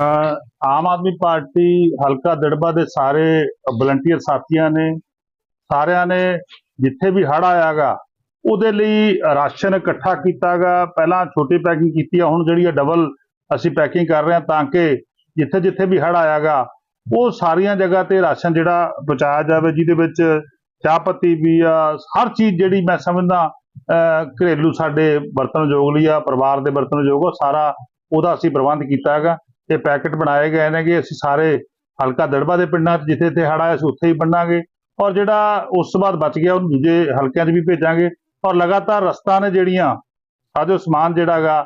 ਆਮ Aadmi party ਹਲਕਾ ਦੜਬਾ ਦੇ ਸਾਰੇ ਵਲੰਟੀਅਰ ਸਾਥੀਆਂ ਨੇ, ਸਾਰਿਆਂ ਨੇ ਜਿੱਥੇ ਵੀ ਹੜ ਆਇਆਗਾ, ਉਹਦੇ ਲਈ ਰਾਸ਼ਨ ਇਕੱਠਾ ਕੀਤਾਗਾ। ਪਹਿਲਾਂ ਛੋਟੀ ਪੈਕਿੰਗ ਕੀਤੀ ਆ, ਹੁਣ ਜਿਹੜੀ ਆ ਡਬਲ ਅਸੀਂ ਪੈਕਿੰਗ ਕਰ ਰਹੇ ਹਾਂ ਤਾਂ ਕਿ ਜਿੱਥੇ ਜਿੱਥੇ ਵੀ ਹੜ ਆਇਆਗਾ, ਉਹ ਸਾਰੀਆਂ ਜਗ੍ਹਾ ਤੇ ਰਾਸ਼ਨ ਜਿਹੜਾ ਪਹੁੰਚਾਇਆ ਜਾਵੇ, ਜਿਹਦੇ ਵਿੱਚ ਚਾਹ ਪੱਤੀ ਵੀ ਆ, ਹਰ ਚੀਜ਼ ਜਿਹੜੀ ਮੈਂ ਸਮਝਦਾ ਘਰੇਲੂ ਸਾਡੇ ਵਰਤਣਯੋਗ ਲਈ ਆ, ਪਰਿਵਾਰ ਦੇ ਵਰਤਣਯੋਗ ਉਹ ਸਾਰਾ ਉਹਦਾ ਅਸੀਂ ਪ੍ਰਬੰਧ ਕੀਤਾ ਹੈਗਾ। ਇਹ ਪੈਕਟ ਬਣਾਏ ਗਏ ਨੇ ਕਿ ਅਸੀਂ ਸਾਰੇ ਹਲਕਾ ਦੜਬਾ ਦੇ ਪਿੰਡਾਂ 'ਚ ਜਿੱਥੇ ਤੇ ਹੜਾ ਆਇਆ ਸੀ ਉੱਥੇ ਹੀ ਵੰਡਾਂਗੇ ਔਰ ਜਿਹੜਾ ਉਸ ਤੋਂ ਬਾਅਦ ਬਚ ਗਿਆ ਉਹਨੂੰ ਦੂਜੇ ਹਲਕਿਆਂ 'ਚ ਵੀ ਭੇਜਾਂਗੇ ਔਰ ਲਗਾਤਾਰ ਰਸਤਾ ਨੇ ਜਿਹੜੀਆਂ ਸਾਜੋ ਸਮਾਨ ਜਿਹੜਾਗਾ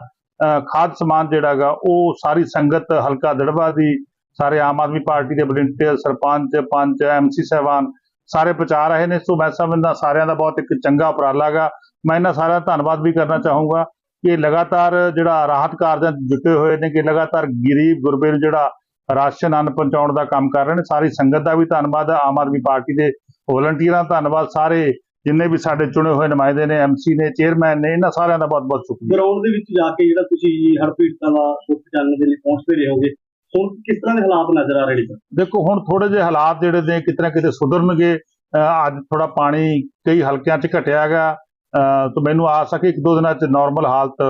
ਖਾਦ ਸਮਾਨ ਜਿਹੜਾਗਾ ਉਹ ਸਾਰੀ ਸੰਗਤ ਹਲਕਾ ਦੜਬਾ ਦੀ, ਸਾਰੇ ਆਮ ਆਦਮੀ ਪਾਰਟੀ ਦੇ ਵਲੰਟੀਅਰ, ਸਰਪੰਚ, ਪੰਚ ਐਮਸੀ ਸਾਹਿਬਾਨ ਸਾਰੇ ਪਹੁੰਚਾ ਰਹੇ ਨੇ। ਸੋ ਮੈਂ ਸਮਝਦਾ ਸਾਰਿਆਂ ਦਾ ਬਹੁਤ ਇੱਕ ਚੰਗਾ ਉਪਰਾਲਾ ਗਾ ਮੈਂ ਇਹਨਾਂ ਸਾਰਿਆਂ ਦਾ ਧੰਨਵਾਦ ਵੀ ਕਰਨਾ ਚਾਹੂੰਗਾ। ਕਿ ਲਗਾਤਾਰ ਜਿਹੜਾ ਰਾਹਤ ਕਾਰਜਾਂ ਜੁਟੇ ਹੋਏ ਨੇ ਕਿ ਲਗਾਤਾਰ ਗਰੀਬ ਗੁਰਬੇ ਨੂੰ ਜਿਹੜਾ ਰਾਸ਼ਨ ਅੰਨ ਪਹੁੰਚਾਉਣ ਦਾ ਕੰਮ ਕਰ ਰਹੇ ਨੇ ਸਾਰੀ ਸੰਗਤ ਦਾ ਵੀ ਧੰਨਵਾਦ ਆਮ ਆਦਮੀ ਪਾਰਟੀ ਦੇ ਵਲੰਟੀਅਰਾਂ ਦਾ ਧੰਨਵਾਦ ਸਾਰੇ ਜਿੰਨੇ ਵੀ ਸਾਡੇ ਚੁਣੇ ਹੋਏ ਨੁਮਾਇੰਦੇ ਨੇ ਐਮਸੀ ਨੇ ਚੇਅਰਮੈਨ ਨੇ ਇਹਨਾਂ ਸਾਰਿਆਂ ਦਾ ਬਹੁਤ ਬਹੁਤ ਸ਼ੁਕਰੀਆ। ਗਰਾਊਂਡ ਦੇ ਵਿੱਚ ਜਾ ਕੇ ਜਿਹੜਾ ਤੁਸੀਂ ਪੀੜਤਾਂ ਦਾ ਦੁੱਖ ਜਾਣਨ ਦੇ ਲਈ ਪਹੁੰਚਦੇ ਰਹੇ ਹੋਗੇ ਹੁਣ ਕਿਸ ਤਰ੍ਹਾਂ ਦੇ ਹਾਲਾਤ ਨਜ਼ਰ ਆ ਰਹੇ ਨੇ? ਦੇਖੋ ਹੁਣ ਥੋੜੇ ਜਿਹੇ ਹਾਲਾਤ ਜਿਹੜੇ ਨੇ ਕਿਤੇ ਨਾ ਕਿਤੇ ਸੁਧਰਨਗੇ। ਅੱਜ ਥੋੜਾ ਪਾਣੀ ਕਈ ਹਲਕਿਆਂ 'ਚ ਘਟਿਆ ਹੈਗਾ। ਤਾਂ ਮੈਨੂੰ ਆਸ ਹੈ ਕਿ ਇੱਕ ਦੋ ਦਿਨਾਂ 'ਚ ਨਾਰਮਲ ਹਾਲਤ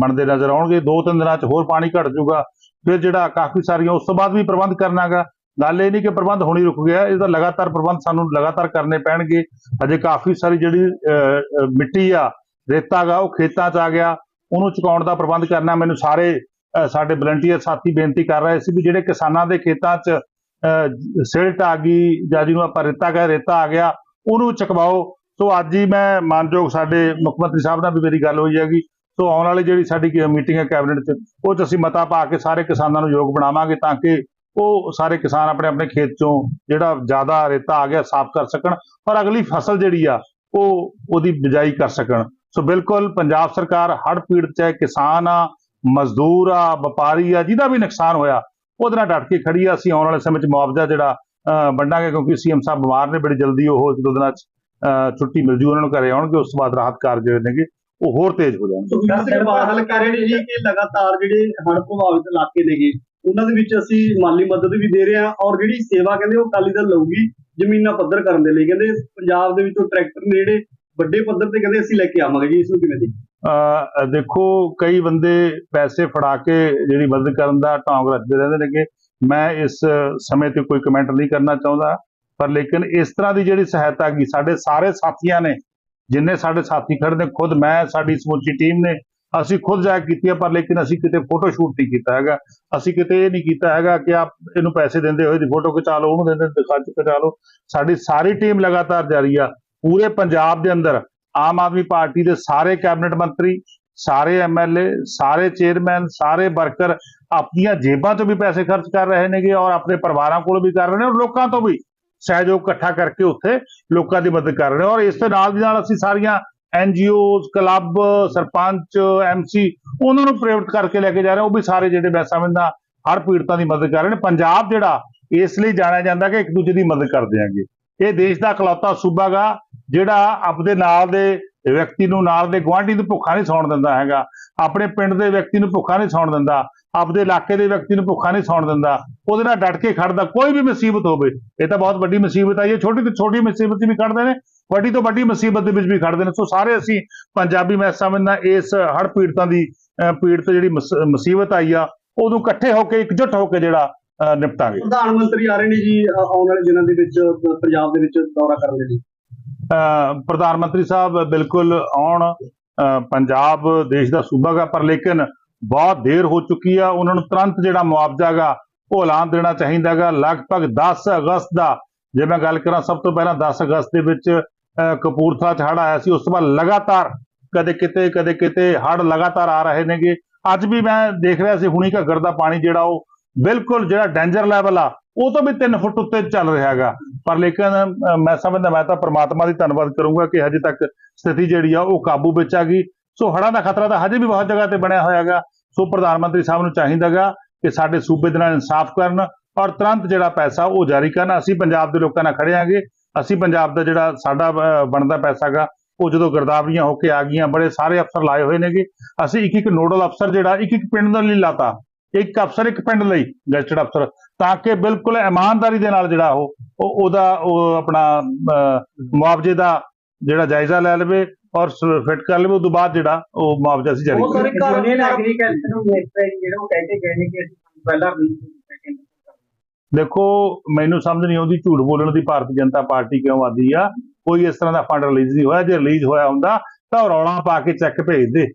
ਬਣਦੇ ਨਜ਼ਰ ਆਉਣਗੇ ਦੋ ਤਿੰਨ ਦਿਨਾਂ 'ਚ ਹੋਰ ਪਾਣੀ ਘਟ ਜਾਊਗਾ। ਫਿਰ ਜਿਹੜਾ ਕਾਫੀ ਸਾਰੀਆਂ ਉਸ ਤੋਂ ਬਾਅਦ ਵੀ ਪ੍ਰਬੰਧ ਕਰਨਾਗਾ ਗੱਲ ਇਹ ਨਹੀਂ ਕਿ ਪ੍ਰਬੰਧ ਹੋਣੀ ਰੁਕ ਗਿਆ ਇਹਦਾ ਲਗਾਤਾਰ ਪ੍ਰਬੰਧ ਸਾਨੂੰ ਲਗਾਤਾਰ ਕਰਨੇ ਪੈਣਗੇ। ਅਜੇ ਕਾਫੀ ਸਾਰੀ ਜਿਹੜੀ ਮਿੱਟੀ ਆ ਰੇਤਾ ਗਾ ਉਹ ਖੇਤਾਂ 'ਚ ਆ ਗਿਆ। ਉਹਨੂੰ ਚੁਕਾਉਣ ਦਾ ਪ੍ਰਬੰਧ ਕਰਨਾ ਮੈਨੂੰ ਸਾਰੇ ਸਾਡੇ ਵਲੰਟੀਅਰ ਸਾਥੀ ਬੇਨਤੀ ਕਰ ਰਹੇ ਸੀ ਵੀ ਜਿਹੜੇ ਕਿਸਾਨਾਂ ਦੇ ਖੇਤਾਂ 'ਚ ਅਹ, ਸਿਲਟ ਆ ਗਈ ਜਾਂ ਜਿਹਨੂੰ ਆਪਾਂ ਰੇਤਾ ਕਹੇ ਰੇਤਾ ਆ ਗਿਆ ਉਹਨੂੰ ਚਕਵਾਓ। ਸੋ ਅੱਜ ਹੀ ਮੈਂ ਮਾਨਯੋਗ ਸਾਡੇ ਮੁੱਖ ਮੰਤਰੀ ਸਾਹਿਬ ਨਾਲ ਵੀ ਮੇਰੀ ਗੱਲ ਹੋਈ ਹੈਗੀ। ਸੋ ਆਉਣ ਵਾਲੀ ਜਿਹੜੀ ਸਾਡੀ ਮੀਟਿੰਗ ਹੈ ਕੈਬਨਿਟ 'ਚ, ਉਹ 'ਚ ਅਸੀਂ ਮਤਾ ਪਾ ਕੇ ਸਾਰੇ ਕਿਸਾਨਾਂ ਨੂੰ ਯੋਗ ਬਣਾਵਾਂਗੇ ਤਾਂ ਕਿ ਉਹ ਸਾਰੇ ਕਿਸਾਨ ਆਪਣੇ ਆਪਣੇ ਖੇਤ 'ਚੋਂ ਜਿਹੜਾ ਜ਼ਿਆਦਾ ਰੇਤਾ ਆ ਗਿਆ ਸਾਫ਼ ਕਰ ਸਕਣ ਔਰ ਅਗਲੀ ਫਸਲ ਜਿਹੜੀ ਆ, ਉਹ ਉਹਦੀ ਬਿਜਾਈ ਕਰ ਸਕਣ। ਸੋ ਬਿਲਕੁਲ ਪੰਜਾਬ ਸਰਕਾਰ ਹੜ੍ਹ ਪੀੜਤ ਚਾਹੇ ਕਿਸਾਨ ਆ, ਮਜ਼ਦੂਰ ਆ, ਵਪਾਰੀ ਆ, ਜਿਹਦਾ ਵੀ ਨੁਕਸਾਨ ਹੋਇਆ, ਉਹਦੇ ਨਾਲ ਡਟ ਕੇ ਖੜੀ ਆ। ਅਸੀਂ ਆਉਣ ਵਾਲੇ ਸਮੇਂ 'ਚ ਮੁਆਵਜ਼ਾ ਜਿਹੜਾ ਵੰਡਾਂਗੇ ਕਿਉਂਕਿ ਸੀਐਮ ਸਾਹਿਬ ਬਿਮਾਰ ਨੇ, ਬੜੀ ਜਲਦੀ ਉਹ ਇੱਕ ਦੋ ਦਿਨਾਂ 'ਚ ਛੁੱਟੀ ਮਿਲ ਜੂ ਉਹਨਾਂ ਨੂੰ ਘਰੇ ਆਉਣਗੇ ਉਸ ਤੋਂ ਬਾਅਦ ਰਾਹਤ ਕਾਰਜ ਜਿਹੜੇ ਨੇਗੇ ਉਹ ਹੋਰ ਤੇਜ਼ ਹੋ ਜਾਣਗੇ। ਸੁਖਬੀਰ ਸਿੰਘ ਬਾਦਲ ਕਹਿ ਰਹੇ ਨੇ ਜੀ ਕਿ ਲਗਾਤਾਰ ਜਿਹੜੇ ਹੜ੍ਹ ਪ੍ਰਭਾਵਿਤ ਇਲਾਕੇ ਨੇਗੇ ਉਹਨਾਂ ਦੇ ਵਿੱਚ ਅਸੀਂ ਮਾਲੀ ਮਦਦ ਵੀ ਦੇ ਰਹੇ ਹਾਂ ਔਰ ਜਿਹੜੀ ਸੇਵਾ ਕਹਿੰਦੇ ਉਹ ਅਕਾਲੀ ਦਲ ਲਊਗੀ ਜ਼ਮੀਨਾਂ ਪੱਧਰ ਕਰਨ ਦੇ ਲਈ। ਕਹਿੰਦੇ ਪੰਜਾਬ ਦੇ ਵਿੱਚੋਂ ਟਰੈਕਟਰ ਨੇ ਜਿਹੜੇ ਵੱਡੇ ਪੱਧਰ ਤੇ ਕਹਿੰਦੇ ਅਸੀਂ ਲੈ ਕੇ ਆਵਾਂਗੇ ਜੀ ਇਸ ਨੂੰ ਕਿਵੇਂ ਦੇਖਦੇ? ਅਹ ਦੇਖੋ ਕਈ ਬੰਦੇ ਪੈਸੇ ਫੜਾ ਕੇ ਜਿਹੜੀ ਮਦਦ ਕਰਨ ਦਾ ਢੌਂਗ ਰੱਖਦੇ ਰਹਿੰਦੇ ਨੇਗੇ। ਮੈਂ ਇਸ ਸਮੇਂ ਤੇ ਕੋਈ ਕਮੈਂਟ ਨਹੀਂ ਕਰਨਾ ਚਾਹੁੰਦਾ। ਪਰ ਲੇਕਿਨ ਇਸ ਤਰ੍ਹਾਂ ਦੀ ਜਿਹੜੀ ਸਹਾਇਤਾ ਕੀ ਸਾਡੇ ਸਾਰੇ ਸਾਥੀਆਂ ਨੇ, ਜਿੰਨੇ ਸਾਡੇ ਸਾਥੀ ਖੜੇ ਨੇ, ਖੁਦ ਮੈਂ, ਸਾਡੀ ਸਮੁੱਚੀ ਟੀਮ ਨੇ, ਅਸੀਂ ਖੁਦ ਜਾ ਕੀਤੀ ਹੈ ਪਰ ਲੇਕਿਨ ਅਸੀਂ ਕਿਤੇ ਫੋਟੋ ਸ਼ੂਟ ਨਹੀਂ ਕੀਤਾ ਹੈਗਾ। ਅਸੀਂ ਕਿਤੇ ਇਹ ਨਹੀਂ ਕੀਤਾ ਹੈਗਾ ਕਿ ਆਪ ਇਹਨੂੰ ਪੈਸੇ ਦਿੰਦੇ ਹੋਏ ਦੀ ਫੋਟੋ ਖਿਚਾ ਲਓ, ਉਹਨੂੰ ਦਿੰਦੇ ਦਿਖਾ ਖਿਚਾ ਲਓ। ਸਾਡੀ ਸਾਰੀ ਟੀਮ ਲਗਾਤਾਰ ਜਾਰੀ ਆ। ਪੂਰੇ ਪੰਜਾਬ ਦੇ ਅੰਦਰ ਆਮ ਆਦਮੀ ਪਾਰਟੀ ਦੇ ਸਾਰੇ ਕੈਬਨਿਟ ਮੰਤਰੀ, ਸਾਰੇ ਐਮਐਲਏ ਸਾਰੇ ਚੇਅਰਮੈਨ ਸਾਰੇ ਵਰਕਰ ਆਪਣੀਆਂ ਜੇਬਾਂ ਤੋਂ ਵੀ ਪੈਸੇ ਖਰਚ ਕਰ ਰਹੇ ਨੇਗੇ ਔਰ ਆਪਣੇ ਪਰਿਵਾਰਾਂ ਕੋਲੋਂ ਵੀ ਕਰ ਰਹੇ ਨੇ ਔਰ ਲੋਕਾਂ ਤੋਂ ਵੀ। ਸਹਿਯੋਗ ਇਕੱਠਾ ਕਰਕੇ ਉੱਥੇ ਲੋਕਾਂ ਦੀ ਮਦਦ ਕਰ ਰਹੇ ਔਰ ਇਸ ਦੇ ਨਾਲ ਦੀ ਨਾਲ ਅਸੀਂ ਸਾਰੀਆਂ ਐਨਜੀਓਜ਼ ਕਲੱਬ, ਸਰਪੰਚ ਐਮਸੀ ਉਹਨਾਂ ਨੂੰ ਪ੍ਰੇਰਿਤ ਕਰਕੇ ਲੈ ਕੇ ਜਾ ਰਹੇ ਉਹ ਵੀ ਸਾਰੇ ਜਿਹੜੇ ਮੈਂ ਸਮਝਦਾ ਹਰ ਪੀੜਤਾਂ ਦੀ ਮਦਦ ਕਰ ਰਹੇ ਨੇ। ਪੰਜਾਬ ਜਿਹੜਾ ਇਸ ਲਈ ਜਾਣਿਆ ਜਾਂਦਾ ਕਿ ਇੱਕ ਦੂਜੇ ਦੀ ਮਦਦ ਕਰਦੇ ਆਂਗੇ ਇਹ ਦੇਸ਼ ਦਾ ਇਕਲੌਤਾ ਸੂਬਾ ਗਾ, ਜਿਹੜਾ ਆਪਦੇ ਨਾਲ ਦੇ ਵਿਅਕਤੀ ਨੂੰ, ਨਾਲ ਦੇ ਗੁਆਂਢੀ ਨੂੰ ਭੁੱਖਾ ਨਹੀਂ ਸੌਣ ਦਿੰਦਾ ਹੈਗਾ। ਆਪਣੇ ਪਿੰਡ ਦੇ ਵਿਅਕਤੀ ਨੂੰ ਭੁੱਖਾ ਨਹੀਂ ਸੌਣ ਦਿੰਦਾ। ਆਪਦੇ ਇਲਾਕੇ ਦੇ ਵਿਅਕਤੀ ਨੂੰ ਭੁੱਖਾ ਨਹੀਂ ਸੌਣ ਦਿੰਦਾ ਉਹਦੇ ਨਾਲ ਡਟ ਕੇ ਖੜਦਾ ਕੋਈ ਵੀ ਮੁਸੀਬਤ ਹੋਵੇ ਇਹ ਤਾਂ ਬਹੁਤ ਵੱਡੀ ਮੁਸੀਬਤ ਆਈ ਹੈ ਛੋਟੀ ਤੋਂ ਛੋਟੀ ਮੁਸੀਬਤ ਵੀ ਖੜਦੇ ਨੇ ਵੱਡੀ ਤੋਂ ਵੱਡੀ ਮੁਸੀਬਤ ਦੇ ਵਿੱਚ ਵੀ ਖੜਦੇ ਨੇ। ਸੋ ਸਾਰੇ ਅਸੀਂ ਪੰਜਾਬੀ ਮੈਂ ਸਮਝਦਾ ਇਸ ਹੜ੍ਹ ਪੀੜਤਾਂ ਦੀ ਪੀੜਤ ਜਿਹੜੀ ਮੁਸ- ਮੁਸੀਬਤ ਆਈ ਆ ਉਹਨੂੰ ਇਕੱਠੇ ਹੋ ਕੇ ਇਕਜੁੱਟ ਹੋ ਕੇ ਜਿਹੜਾ ਨਿਪਟਾਂਗੇ। ਪ੍ਰਧਾਨ ਮੰਤਰੀ ਆ ਰਹੇ ਨੇ ਜੀ ਆਉਣ ਵਾਲੇ ਦਿਨਾਂ ਦੇ ਵਿੱਚ ਪੰਜਾਬ ਦੇ ਵਿੱਚ ਦੌਰਾ ਕਰਨ ਦੇ ਲਈ ਪ੍ਰਧਾਨ ਮੰਤਰੀ ਸਾਹਿਬ ਬਿਲਕੁਲ ਆਉਣ ਪੰਜਾਬ ਦੇਸ਼ ਦਾ ਸੂਬਾ ਗਾ ਪਰ ਲੇਕਿਨ ਬਹੁਤ ਦੇਰ ਹੋ ਚੁੱਕੀ ਆ, ਉਹਨਾਂ ਨੂੰ ਤੁਰੰਤ ਜਿਹੜਾ ਮੁਆਵਜ਼ਾ ਗਾ ਉਹ ਐਲਾਨ ਦੇਣਾ ਚਾਹੀਦਾ ਗਾ ਲਗਭਗ 10 ਅਗਸਤ ਦਾ, ਜੇ ਮੈਂ ਗੱਲ ਕਰਾਂ, ਸਭ ਤੋਂ ਪਹਿਲਾਂ 10 ਅਗਸਤ ਦੇ ਵਿੱਚ, ਅਹ, ਕਪੂਰਥਲਾ ਚ ਹੜ੍ਹ ਆਇਆ ਸੀ, ਉਸ ਤੋਂ ਬਾਅਦ ਲਗਾਤਾਰ ਕਦੇ ਕਿਤੇ ਕਦੇ ਕਿਤੇ ਹੜ੍ਹ ਲਗਾਤਾਰ ਆ ਰਹੇ ਨੇਗੇ। ਅੱਜ ਵੀ ਮੈਂ ਦੇਖ ਰਿਹਾ ਸੀ, ਹੁਣੀ ਘੱਗਰ ਦਾ ਪਾਣੀ ਜਿਹੜਾ ਉਹ ਬਿਲਕੁਲ ਜਿਹੜਾ ਡੈਂਜਰ ਲੈਵਲ ਆ, ਉਹ ਤੋਂ ਵੀ 3 ਫੁੱਟ ਉੱਤੇ ਚੱਲ ਰਿਹਾ ਹੈਗਾ। ਪਰ ਲੇਕਿਨ ਮੈਂ ਸਮਝਦਾ, ਮੈਂ ਤਾਂ ਪ੍ਰਮਾਤਮਾ ਦੀ ਧੰਨਵਾਦ ਕਰੂੰਗਾ ਕਿ ਹਜੇ ਤੱਕ ਸਥਿਤੀ ਜਿਹੜੀ ਆ, ਉਹ ਕਾਬੂ ਵਿੱਚ ਆ ਗਈ। ਸੋ ਹੜ੍ਹਾਂ ਦਾ ਖਤਰਾ ਤਾਂ ਹਜੇ ਵੀ ਬਹੁਤ ਜਗ੍ਹਾ ਤੇ ਬਣਿਆ ਹੋਇਆ ਹੈਗਾ। ਸੋ ਪ੍ਰਧਾਨ ਮੰਤਰੀ ਸਾਹਿਬ ਨੂੰ ਚਾਹੀਦਾਗਾ ਕਿ ਸਾਡੇ ਸੂਬੇ ਦੇ ਨਾਲ ਇਨਸਾਫ ਕਰਨ ਔਰ ਤੁਰੰਤ ਜਿਹੜਾ ਪੈਸਾ ਉਹ ਜਾਰੀ ਕਰਨ। ਅਸੀਂ ਪੰਜਾਬ ਦੇ ਲੋਕਾਂ ਨਾਲ ਖੜੇ ਆਂਗੇ ਅਸੀਂ ਪੰਜਾਬ ਦਾ ਜਿਹੜਾ ਸਾਡਾ ਬਣਦਾ ਪੈਸਾ ਗਾ ਉਹ ਜਦੋਂ ਗਰਦਾਵਰੀਆਂ ਹੋ ਕੇ ਆ ਗਈਆਂ, ਬੜੇ ਸਾਰੇ ਅਫਸਰ ਲਾਏ ਹੋਏ ਨੇਗੇ। ਅਸੀਂ ਇੱਕ ਇੱਕ ਨੋਡਲ ਅਫਸਰ ਜਿਹੜਾ, ਇੱਕ ਇੱਕ ਪਿੰਡ ਦੇ ਲਈ ਲਾਤਾ। ਇੱਕ ਅਫਸਰ ਇੱਕ ਪਿੰਡ ਲਈ ਗਜਟਡ ਅਫਸਰ, ਤਾਂ ਕਿ ਬਿਲਕੁਲ ਇਮਾਨਦਾਰੀ ਦੇ ਨਾਲ ਜਿਹੜਾ ਉਹ ਉਹਦਾ, ਉਹ ਆਪਣਾ ਮੁਆਵਜ਼ੇ ਦਾ ਜਿਹੜਾ ਜਾਇਜ਼ਾ ਲੈ ਲਵੇ। ਔਰ ਫਿੱਟ ਕਰ ਲਵੇ ਉਸ ਤੋਂ ਬਾਅਦ ਜਿਹੜਾ ਉਹ ਮੁਆਵਜ਼ਾ ਅਸੀਂ ਜਾਰੀ ਬਹੁਤ ਕਰਾਂਗੇ। ਸਾਰੇ ਘਰ ਯੂਨੀਅਨ ਐਗਰੀਕਲਚਰ ਨੂੰ ਮਿਨਿਸਟਰ ਜਿਹੜਾ ਉਹ ਕਹਿ ਕੇ ਗਏ ਨੇ ਕਿ ਅਸੀਂ ਪਹਿਲਾਂ ਵੀ ਦੇਖੋ ਮੈਨੂੰ ਸਮਝ ਨਹੀਂ ਆਉਂਦੀ ਝੂਠ ਬੋਲਣ ਦੀ ਭਾਰਤੀ ਜਨਤਾ ਪਾਰਟੀ ਕਿਉਂ ਆਦੀ ਆ? ਕੋਈ ਇਸ ਤਰ੍ਹਾਂ ਦਾ ਫੰਡ ਰਿਲੀਜ਼ ਨਹੀਂ ਹੋਇਆ। ਜੇ ਰਿਲੀਜ਼ ਹੋਇਆ ਹੁੰਦਾ ਤਾਂ ਉਹ ਰੌਲਾ ਪਾ ਕੇ ਚੈੱਕ ਭੇਜਦੇ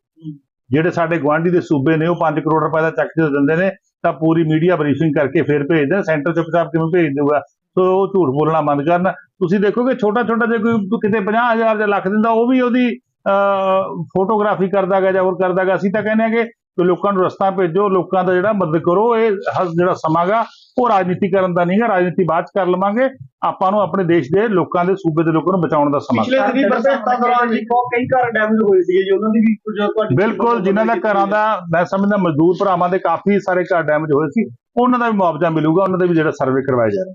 ਜਿਹੜੇ ਸਾਡੇ ਗੁਆਂਢੀ ਦੇ ਸੂਬੇ ਨੇ ਉਹ 5 ਕਰੋੜ ਰੁਪਏ ਦਾ ਚੈੱਕ ਜਦੋਂ ਦਿੰਦੇ ਨੇ ਤਾਂ ਪੂਰੀ ਮੀਡੀਆ ਬਰੀਫਿੰਗ ਕਰਕੇ ਫਿਰ ਭੇਜਦੇ ਨੇ। ਸੈਂਟਰ ਚੁੱਪਚਾਪ ਕਿਵੇਂ ਭੇਜ ਦੇਊਗਾ? ਸੋ ਉਹ ਝੂਠ ਬੋਲਣਾ ਬੰਦ ਕਰਨ। ਤੁਸੀਂ ਦੇਖੋਗੇ ਛੋਟਾ ਛੋਟਾ ਜੇ ਕੋਈ ਕਿਤੇ 50000 ਜਾਂ ਲੱਖ ਦਿੰਦਾ ਉਹ ਵੀ ਉਹਦੀ ਫੋਟੋਗ੍ਰਾਫੀ ਕਰਦਾਗਾ ਜਾਂ ਹੋਰ ਕਰਦਾਗਾ। ਅਸੀਂ ਤਾਂ ਕਹਿੰਦੇ ਆ ਕਿ ਲੋਕਾਂ ਨੂੰ ਰਸਤਾ ਭੇਜੋ ਲੋਕਾਂ ਦਾ ਜਿਹੜਾ ਮਦਦ ਕਰੋ ਇਹ ਹ- ਜਿਹੜਾ ਸਮਾਂਗਾ ਉਹ ਰਾਜਨੀਤੀ ਕਰਨ ਦਾ ਨਹੀਂਗਾ ਰਾਜਨੀਤੀ ਬਾਅਦ ਚ ਕਰ ਲਵਾਂਗੇ। ਆਪਾਂ ਨੂੰ ਆਪਣੇ ਦੇਸ਼ ਦੇ ਲੋਕਾਂ ਦੇ ਸੂਬੇ ਦੇ ਲੋਕਾਂ ਨੂੰ ਬਚਾਉਣ ਦਾ ਸਮਾਂ। ਪਿਛਲੇ ਦਿਨੀ ਬਰਸਾਤਾਂ ਦੌਰਾਨ ਜੀ ਬਹੁਤ ਕਈ ਘਰ ਡੈਮੇਜ ਹੋਏ ਸੀਗੇ ਜੀ ਉਹਨਾਂ ਦੀ ਵੀ ਕੁਝ ਤੁਹਾਡੀ ਬਿਲਕੁਲ ਜਿਨ੍ਹਾਂ ਦਾ ਘਰਾਂ ਦਾ ਮੈਂ ਸਮਝਦਾ ਮਜ਼ਦੂਰ ਭਰਾਵਾਂ ਦੇ ਕਾਫੀ ਸਾਰੇ ਘਰ ਡੈਮੇਜ ਹੋਏ ਸੀ ਉਹਨਾਂ ਦਾ ਵੀ ਮੁਆਵਜ਼ਾ ਮਿਲੂਗਾ ਉਹਨਾਂ ਦਾ ਵੀ ਜਿਹੜਾ ਸਰਵੇ ਕਰਵਾਇਆ ਜਾਏਗਾ